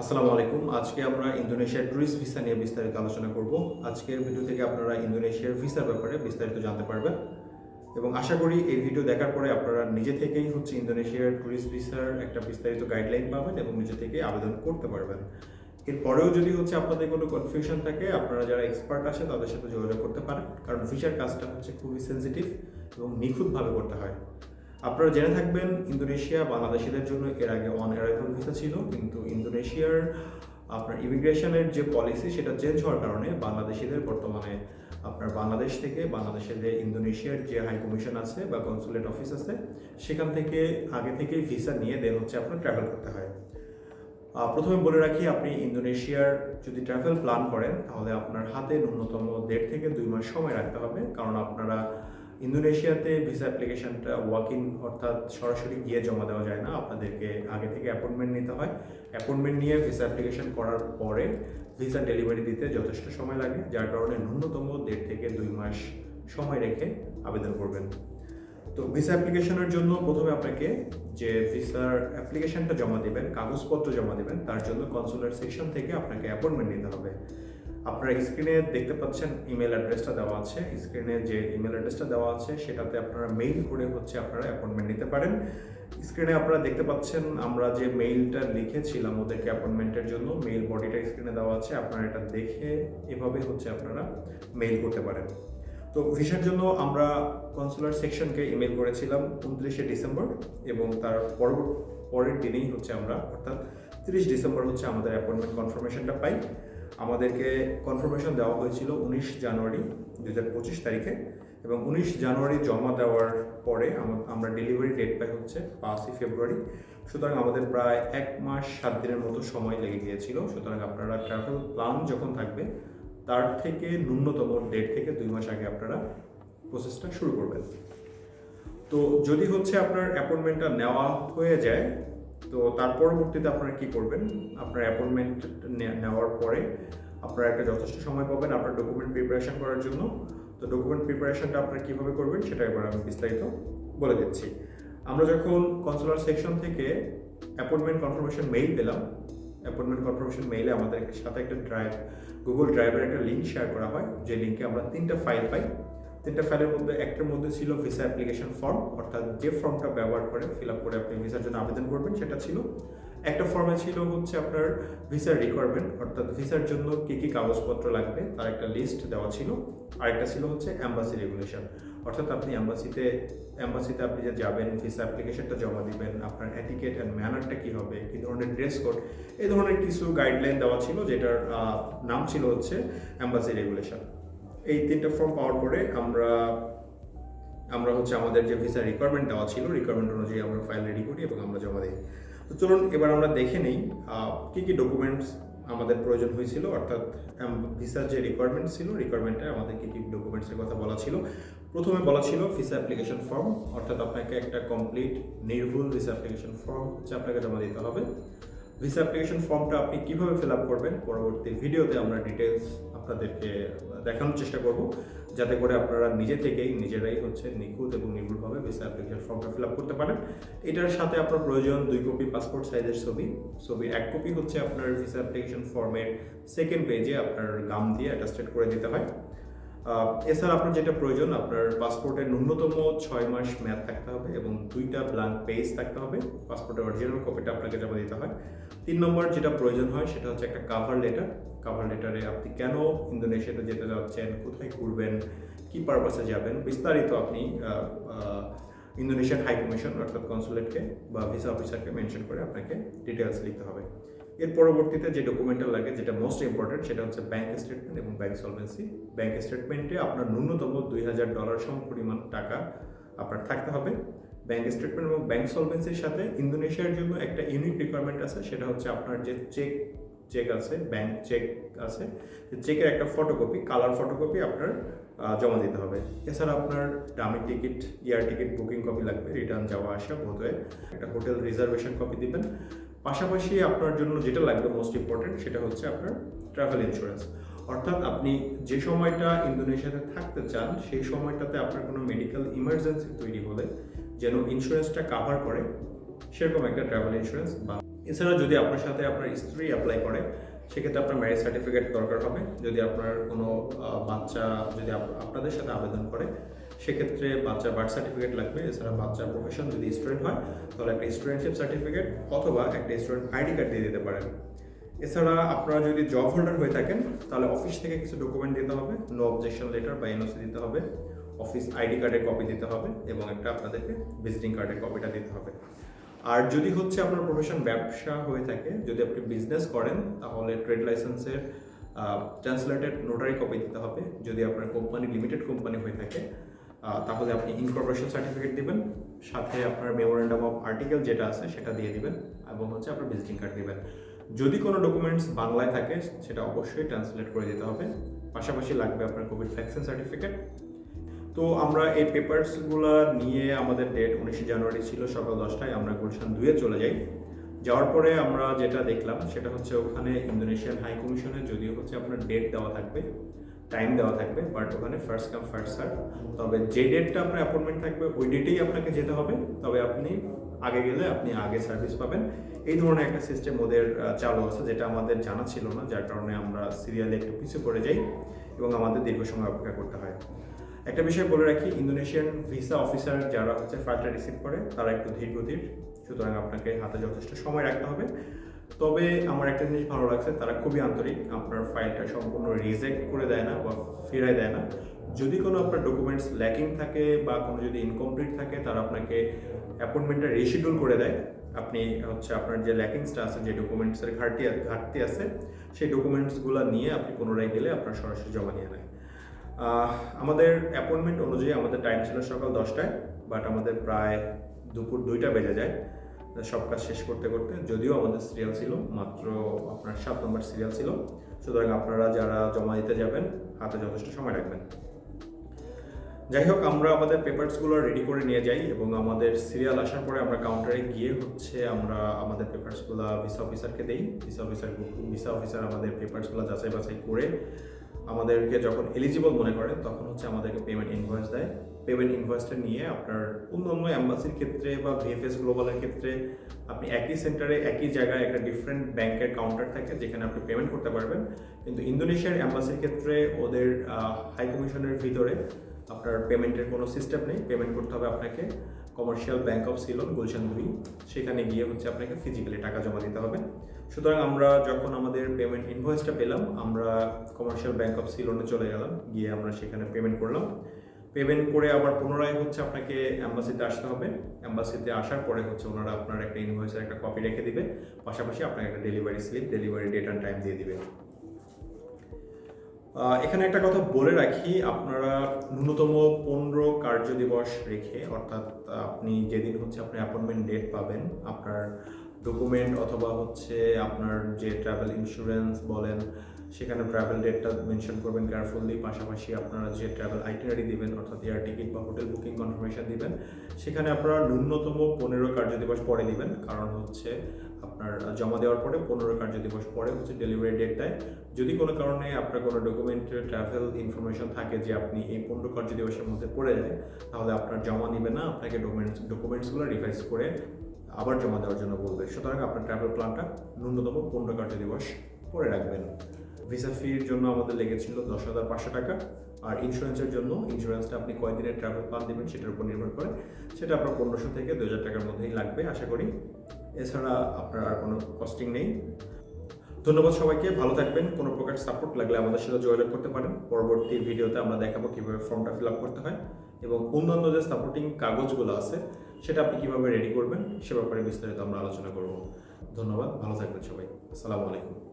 আসসালামু আলাইকুম। আজকে আমরা ইন্দোনেশিয়ার ট্যুরিস্ট ভিসা নিয়ে বিস্তারিত আলোচনা করব। আজকের ভিডিও থেকে আপনারা ইন্দোনেশিয়ার ভিসার ব্যাপারে বিস্তারিত জানতে পারবেন। এবং আশা করি এই ভিডিও দেখার পরে আপনারা নিজে থেকেই হচ্ছে ইন্দোনেশিয়ার ট্যুরিস্ট ভিসার একটা বিস্তারিত গাইডলাইন পাবেন এবং নিজে থেকেই আবেদন করতে পারবেন। এরপরেও যদি হচ্ছে আপনাদের কোনো কনফিউশন থাকে, আপনারা যারা এক্সপার্ট আছে তাদের সাথে যোগাযোগ করতে পারেন। কারণ ভিসার কাজটা হচ্ছে খুবই সেন্সিটিভ এবং নিখুঁতভাবে করতে হয়। আপনারা জেনে থাকবেন, ইন্দোনেশিয়া বাংলাদেশিদের জন্য এর আগে অন অ্যারাইভাল ভিসা ছিল, কিন্তু ইন্দোনেশিয়ার আপনার ইমিগ্রেশনের যে পলিসি সেটা চেঞ্জ হওয়ার কারণে বাংলাদেশিদের বর্তমানে আপনার বাংলাদেশ থেকে বাংলাদেশের যে ইন্দোনেশিয়ার যে হাই কমিশন আছে বা কনসুলেট অফিস আছে, সেখান থেকে আগে থেকেই ভিসা নিয়ে দেন হচ্ছে আপনার ট্রাভেল করতে হয়। প্রথমে বলে রাখি, আপনি ইন্দোনেশিয়ার যদি ট্রাভেল প্ল্যান করেন, তাহলে আপনার হাতে ন্যূনতম দেড় থেকে দুই মাস সময় রাখতে হবে, কারণ আপনারা ইন্দোনেশিয়াতে ভিসা অ্যাপ্লিকেশনটা ওয়াক ইন অর্থাৎ সরাসরি গিয়ে জমা দেওয়া যায় না। আপনাদেরকে আগে থেকে অ্যাপয়েন্টমেন্ট নিতে হয়। অ্যাপয়েন্টমেন্ট নিয়ে ভিসা অ্যাপ্লিকেশন করার পরে ভিসা ডেলিভারি দিতে যথেষ্ট সময় লাগে, যার কারণে ন্যূনতম দেড় থেকে দুই মাস সময় রেখে আবেদন করবেন। তো ভিসা অ্যাপ্লিকেশনের জন্য প্রথমে আপনাকে যে ভিসার অ্যাপ্লিকেশনটা জমা দিবেন, কাগজপত্র জমা দিবেন, তার জন্য কনসুলার সেকশন থেকে আপনাকে অ্যাপয়েন্টমেন্ট নিতে হবে। আপনারা স্ক্রিনে দেখতে পাচ্ছেন ইমেল অ্যাড্রেসটা দেওয়া আছে। স্ক্রিনে যে ইমেল অ্যাড্রেসটা দেওয়া আছে, সেটাতে আপনারা মেইল করে হচ্ছে আপনারা অ্যাপয়েন্টমেন্ট নিতে পারেন। স্ক্রিনে আপনারা দেখতে পাচ্ছেন আমরা যে মেইলটা লিখেছিলাম ওদেরকে অ্যাপয়েন্টমেন্টের জন্য মেইল বডিটা স্ক্রিনে দেওয়া আছে। আপনারা এটা দেখে এভাবে হচ্ছে আপনারা মেইল করতে পারেন। তো ভিসার জন্য আমরা কনসুলার সেকশনকে ইমেল করেছিলাম উনত্রিশে ডিসেম্বর এবং তার পরবর্তী পরের দিনেই হচ্ছে আমরা, অর্থাৎ তিরিশ ডিসেম্বর হচ্ছে আমাদের অ্যাপয়েন্টমেন্ট কনফার্মেশনটা পাই। আমাদেরকে কনফার্মেশন দেওয়া হয়েছিল উনিশ জানুয়ারি দু হাজার পঁচিশ তারিখে এবং উনিশ জানুয়ারি জমা দেওয়ার পরে আমরা ডেলিভারি ডেট পাই হচ্ছে পাঁচই ফেব্রুয়ারি। সুতরাং আমাদের প্রায় এক মাস সাত দিনের মতো সময় লেগে গিয়েছিল। সুতরাং আপনারা ট্রাভেল প্ল্যান যখন থাকবে, তার থেকে ন্যূনতম ডেট থেকে দুই মাস আগে আপনারা প্রসেসটা শুরু করবেন। তো যদি হচ্ছে আপনার অ্যাপয়েন্টমেন্টটা নেওয়া হয়ে যায় তো তার পরবর্তীতে আপনারা কি করবেন? আপনার অ্যাপয়েন্টমেন্ট নেওয়ার পরে আপনারা একটা যথেষ্ট সময় পাবেন আপনার ডকুমেন্ট প্রিপারেশন করার জন্য। তো ডকুমেন্ট প্রিপারেশনটা আপনারা কীভাবে করবেন সেটা এবার আমি বিস্তারিত বলে দিচ্ছি। আমরা যখন কনসুলার সেকশন থেকে অ্যাপয়েন্টমেন্ট কনফার্মেশন মেইল পেলাম অ্যাপয়েন্টমেন্ট কনফার্মেশন মেইলে আমাদের সাথে একটা ড্রাইভ গুগল ড্রাইভের একটা লিঙ্ক শেয়ার করা হয়। যে লিঙ্কে আমরা তিনটা ফাইল পাই। তিনটা ফাইলের মধ্যে, একটার মধ্যে ছিল ভিসা অ্যাপ্লিকেশন ফর্ম অর্থাৎ যে ফর্মটা ব্যবহার করে ফিল আপ করে আপনি ভিসার জন্য আবেদন করবেন, সেটা ছিল। একটা ফর্মে ছিল হচ্ছে আপনার ভিসার রিকোয়ারমেন্ট অর্থাৎ ভিসার জন্য কী কী কাগজপত্র লাগবে, তার একটা লিস্ট দেওয়া ছিল। আরেকটা ছিল হচ্ছে অ্যাম্বাসি রেগুলেশন অর্থাৎ আপনি অ্যাম্বাসিতে অ্যাম্বাসিতে আপনি যে যাবেন ভিসা অ্যাপ্লিকেশনটা জমা দিবেন, আপনার অ্যাটিকেট অ্যান্ড ম্যানারটা কী হবে, কী ধরনের ড্রেস কোড এই ধরনের কিছু গাইডলাইন দেওয়া ছিল, যেটার নাম ছিল হচ্ছে অ্যাম্বাসি রেগুলেশন এই তিনটা ফর্ম পাওয়ার পরে আমরা আমরা হচ্ছে আমাদের যে ভিসা রিকোয়ারমেন্ট দেওয়া ছিল রিকোয়ারমেন্ট অনুযায়ী আমরা ফাইল রেডি করি এবং আমরা জমা দিই। তো চলুন এবার আমরা দেখে নিই কী কী ডকুমেন্টস আমাদের প্রয়োজন হয়েছিল, অর্থাৎ ভিসার যে রিকোয়ারমেন্ট ছিল রিকোয়ারমেন্টে আমাদের কী কী ডকুমেন্টসের কথা বলা ছিল। প্রথমে বলা ছিল ভিসা অ্যাপ্লিকেশন ফর্ম অর্থাৎ আপনাকে একটা কমপ্লিট নির্ভুল ভিসা অ্যাপ্লিকেশন ফর্ম হচ্ছে আপনাকে জমা দিতে হবে। ভিসা অ্যাপ্লিকেশন ফর্মটা আপনি কীভাবে ফিল আপ করবেন? পরবর্তী ভিডিওতে আমরা ডিটেলস আপনাদেরকে দেখানোর চেষ্টা করব। যাতে করে আপনারা নিজে থেকেই, নিজেরাই হচ্ছে নিখুঁত এবং নির্ভুলভাবে ভিসা অ্যাপ্লিকেশন ফর্মটা ফিল আপ করতে পারেন। এটার সাথে আপনার প্রয়োজন দুই কপি পাসপোর্ট সাইজের ছবি। ছবির এক কপি হচ্ছে আপনার ভিসা অ্যাপ্লিকেশন ফর্মের সেকেন্ড পেজে আপনার গাম দিয়ে অ্যাটাস্টেড করে দিতে হয়। এছাড়া আপনার যেটা প্রয়োজন, আপনার পাসপোর্টের ন্যূনতম ছয় মাস মেয়াদ থাকতে হবে এবং দুইটা ব্ল্যাঙ্ক পেজ থাকতে হবে। পাসপোর্টের অরিজিনাল কপিটা আপনাকে জমা দিতে হয়। তিন নম্বর যেটা প্রয়োজন হয়, সেটা হচ্ছে একটা কাভার লেটার কাভার লেটারে আপনি কেন ইন্দোনেশিয়াতে যেতে যাচ্ছেন, কোথায় ঘুরবেন, কী পারপাসে যাবেন? বিস্তারিত আপনি ইন্দোনেশিয়ান হাই কমিশন অর্থাৎ কনসুলেটকে বা ভিসা অফিসারকে মেনশন করে আপনাকে ডিটেলস লিখতে হবে। এর পরবর্তীতে যে ডকুমেন্টটা লাগে, যেটা মোস্ট ইম্পর্টেন্ট সেটা হচ্ছে ব্যাংক স্টেটমেন্ট এবং ব্যাংক সলভেন্সি ব্যাংক স্টেটমেন্টে আপনার ন্যূনতম দুই হাজার ডলার সম পরিমাণ টাকা আপনার থাকতে হবে। ব্যাংক স্টেটমেন্ট এবং ব্যাংক সলভেন্সির সাথে ইন্দোনেশিয়ার জন্য একটা ইউনিক রিকোয়ারমেন্ট আছে, সেটা হচ্ছে আপনার যে চেক চেক আছে ব্যাংক চেক আছে চেকের একটা ফটোকপি কালার ফটোকপি আপনার জমা দিতে হবে। এছাড়া আপনার dummy ticket air ticket, booking copy লাগবে রিটার্ন যাওয়া আসা, বোধহয় একটা হোটেল রিজার্ভেশন কপি দিবেন। পাশাপাশি আপনার জন্য যেটা লাগবে মোস্ট ইম্পর্টেন্ট সেটা হচ্ছে আপনার ট্রাভেল ইন্স্যুরেন্স অর্থাৎ আপনি যে সময়টা ইন্দোনেশিয়াতে থাকতে চান, সেই সময়টাতে আপনার কোনো মেডিকেল ইমার্জেন্সি তৈরি হলে যেন ইন্স্যুরেন্সটা কাভার করে, সেরকম একটা ট্রাভেল ইন্স্যুরেন্স বা এছাড়া যদি আপনার সাথে আপনার স্ত্রী অ্যাপ্লাই করে সেক্ষেত্রে আপনার ম্যারেজ সার্টিফিকেট দরকার হবে। যদি আপনার কোনো বাচ্চা যদি আপ- আপনাদের সাথে আবেদন করে, সেক্ষেত্রে বাচ্চার বার্থ সার্টিফিকেট লাগবে। এছাড়া বাচ্চার প্রফেশন যদি স্টুডেন্ট হয়, তাহলে একটা স্টুডেন্টশিপ সার্টিফিকেট অথবা একটা স্টুডেন্ট আইডি কার্ড দিয়ে দিতে পারেন। এছাড়া আপনারা যদি জব হোল্ডার হয়ে থাকেন, তাহলে অফিস থেকে কিছু ডকুমেন্ট দিতে হবে। নো অবজেকশন লেটার বা এনওসি দিতে হবে। অফিস আইডি কার্ডের কপি দিতে হবে এবং একটা আপনাদেরকে ভিজিটিং কার্ডের কপিটা দিতে হবে। আর যদি হচ্ছে আপনার প্রফেশন ব্যবসা হয়ে থাকে, যদি আপনি বিজনেস করেন, তাহলে ট্রেড লাইসেন্সের ট্রান্সলেটেড নোটারি কপি দিতে হবে। যদি আপনার কোম্পানি লিমিটেড কোম্পানি হয়ে থাকে তাহলে আপনি ইনকর্পোরেশন সার্টিফিকেট দিবেন। সাথে আপনার মেমোরেন্ডাম অফ আর্টিকেল যেটা আছে, সেটা দিয়ে দিবেন এবং হচ্ছে আপনার ভিজিটিং কার্ড দিবেন। যদি কোনো ডকুমেন্টস বাংলায় থাকে, সেটা অবশ্যই ট্রান্সলেট করে দিতে হবে। পাশাপাশি লাগবে আপনার কোভিড ভ্যাকসিন সার্টিফিকেট তো আমরা এই পেপারসগুলো নিয়ে আমাদের ডেট উনিশে জানুয়ারি ছিল সকাল দশটায়, আমরা গুলশান দুয়ে চলে যাই। যাওয়ার পরে আমরা যেটা দেখলাম সেটা হচ্ছে ওখানে ইন্দোনেশিয়ান হাই কমিশনে যদিও হচ্ছে আপনার ডেট দেওয়া থাকবে টাইম দেওয়া থাকবে বাট ওখানে ফার্স্ট কাম ফার্স্ট সার্ভ তবে যে ডেটটা আপনার অ্যাপয়েন্টমেন্ট থাকবে, ওই ডেটেই আপনাকে যেতে হবে। তবে আপনি আগে গেলে আপনি আগে সার্ভিস পাবেন। এই ধরনের একটা সিস্টেম ওদের চালু আছে, যেটা আমাদের জানা ছিল না, যার কারণে আমরা সিরিয়ালে একটু পিছিয়ে পড়ে যাই এবং আমাদের দীর্ঘ সময় অপেক্ষা করতে হয়। একটা বিষয় বলে রাখি ইন্দোনেশিয়ান ভিসা অফিসার যারা হচ্ছে ফাইলটা রিসিভ করে, তারা একটু ধীর গতির, সুতরাং আপনাকে হাতে যথেষ্ট সময় রাখতে হবে। তবে আমার একটা জিনিস ভালো লাগছে, তারা খুবই আন্তরিক, আপনার ফাইলটা সম্পূর্ণ রিজেক্ট করে দেয় না বা ফেরাই দেয় না। যদি কোনো আপনার ডকুমেন্টস ল্যাকিং থাকে বা কোনো যদি ইনকমপ্লিট থাকে, তারা আপনাকে অ্যাপয়েন্টমেন্টটা রিশিডিউল করে দেয়। আপনি হচ্ছে আপনার যে ল্যাকিংসটা আছে, যে ডকুমেন্টসের ঘাটতি ঘাটতি আছে, সেই ডকুমেন্টসগুলো নিয়ে আপনি পুনরায় গেলে আপনার সরাসরি জমা নিয়ে নেয় আমাদের অ্যাপয়েন্টমেন্ট অনুযায়ী আমাদের টাইম ছিল সকাল দশটায় বাট আমাদের প্রায় দুপুর দুইটা বেজে যায়। সব কাজ শেষ করতে করতে, যদিও আমাদের সিরিয়াল ছিল, মাত্র আপনার সাত নম্বর সিরিয়াল ছিল। সুতরাং আপনারা যারা জমা দিতে যাবেন, হাতে যথেষ্ট সময় রাখবেন। যাই হোক আমরা আমাদের পেপারসগুলো রেডি করে নিয়ে যাই এবং আমাদের সিরিয়াল আসার পরে আমরা কাউন্টারে গিয়ে হচ্ছে আমরা আমাদের পেপারসগুলো ভিসা অফিসারকে দেই। ভিসা অফিসার ভিসা অফিসার আমাদের পেপারসগুলো যাচাই বাছাই করে আমাদেরকে যখন এলিজিবল মনে করে, তখন হচ্ছে আমাদেরকে পেমেন্ট ইনভয়েস দেয়। পেমেন্ট ইনভয়েসটা নিয়ে আপনার অন্যান্য অ্যাম্বাসির ক্ষেত্রে বা ভিএফএস গ্লোবালের ক্ষেত্রে আপনি একই সেন্টারে একই জায়গায় একটা ডিফারেন্ট ব্যাংকের কাউন্টার থাকে যেখানে আপনি পেমেন্ট করতে পারবেন। কিন্তু ইন্দোনেশিয়ার অ্যাম্বাসির ক্ষেত্রে ওদের হাই কমিশনের ভিতরে আপনার পেমেন্টের কোনো সিস্টেম নেই পেমেন্ট করতে হবে আপনাকে commercial bank of Ceylon Gulshan সেখানে গিয়ে হচ্ছে আপনাকে ফিজিক্যালি টাকা জমা দিতে হবে। সুতরাং আমরা যখন আমাদের পেমেন্ট ইনভয়েসটা পেলাম, আমরা কমার্শিয়াল ব্যাংক অফ সিলনে চলে গেলাম, গিয়ে আমরা সেখানে পেমেন্ট করলাম। পেমেন্ট করে আবার পুনরায় হচ্ছে আপনাকে অ্যাম্বাসিতে আসতে হবে। অ্যাম্বাসিতে আসার পরে হচ্ছে ওনারা আপনার একটা ইনভয়েসের একটা কপি রেখে দিবে। পাশাপাশি আপনাকে একটা delivery slip delivery date and time দিয়ে দিবে। এখানে একটা কথা বলে রাখি, আপনারা ন্যূনতম পনেরো কার্য দিবস রেখে, অর্থাৎ আপনি যেদিন হচ্ছে আপনি অ্যাপয়েন্টমেন্ট ডেট পাবেন, আপনার ডকুমেন্ট অথবা হচ্ছে আপনার যে ট্রাভেল ইন্স্যুরেন্স বলেন, সেখানে ট্রাভেল ডেটটা মেনশন করবেন কেয়ারফুলি পাশাপাশি আপনারা যে ট্রাভেল আইটিনারি দিবেন, অর্থাৎ এয়ার টিকিট বা হোটেল বুকিং কনফার্মেশন দিবেন, সেখানে আপনারা ন্যূনতম পনেরো কার্য দিবস পরে দিবেন, কারণ হচ্ছে আপনার জমা দেওয়ার পরে পনেরো কার্য দিবস পরে হচ্ছে ডেলিভারি ডেট দেয় যদি কোনো কারণে আপনার কোনো ডকুমেন্টের ট্রাভেল ইনফরমেশন থাকে যে আপনি এই পনেরো কার্য দিবসের মধ্যে পড়ে যায় তাহলে আপনার জমা নেবে না, আপনাকে ডকুমেন্টস ডকুমেন্টসগুলো রিভাইজ করে আবার জমা দেওয়ার জন্য বলবে। সুতরাং আপনার ট্রাভেল প্ল্যানটা ন্যূনতম পনেরো কার্য দিবস পরে রাখবেন। ভিসা ফির জন্য আমাদের লেগেছিল দশ হাজার পাঁচশো টাকা। আর ইন্স্যুরেন্সের জন্য ইন্স্যুরেন্সটা আপনি কয়দিনের ট্রাভেল প্ল্যান দেবেন সেটার উপর নির্ভর করে। সেটা আপনার পনেরোশো থেকে দু হাজার টাকার মধ্যেই লাগবে, আশা করি। এছাড়া আপনার আর কোনো কস্টিং নেই। ধন্যবাদ সবাইকে, ভালো থাকবেন। কোনো প্রকার সাপোর্ট লাগলে আমাদের সাথে যোগাযোগ করতে পারেন। পরবর্তী ভিডিওতে আমরা দেখাবো কীভাবে ফর্মটা ফিল আপ করতে হয় এবং অন্যান্য যে সাপোর্টিং কাগজগুলো আছে, সেটা আপনি কীভাবে রেডি করবেন, সে ব্যাপারে বিস্তারিত আমরা আলোচনা করব। ধন্যবাদ, ভালো থাকবেন সবাই। আসসালামু আলাইকুম।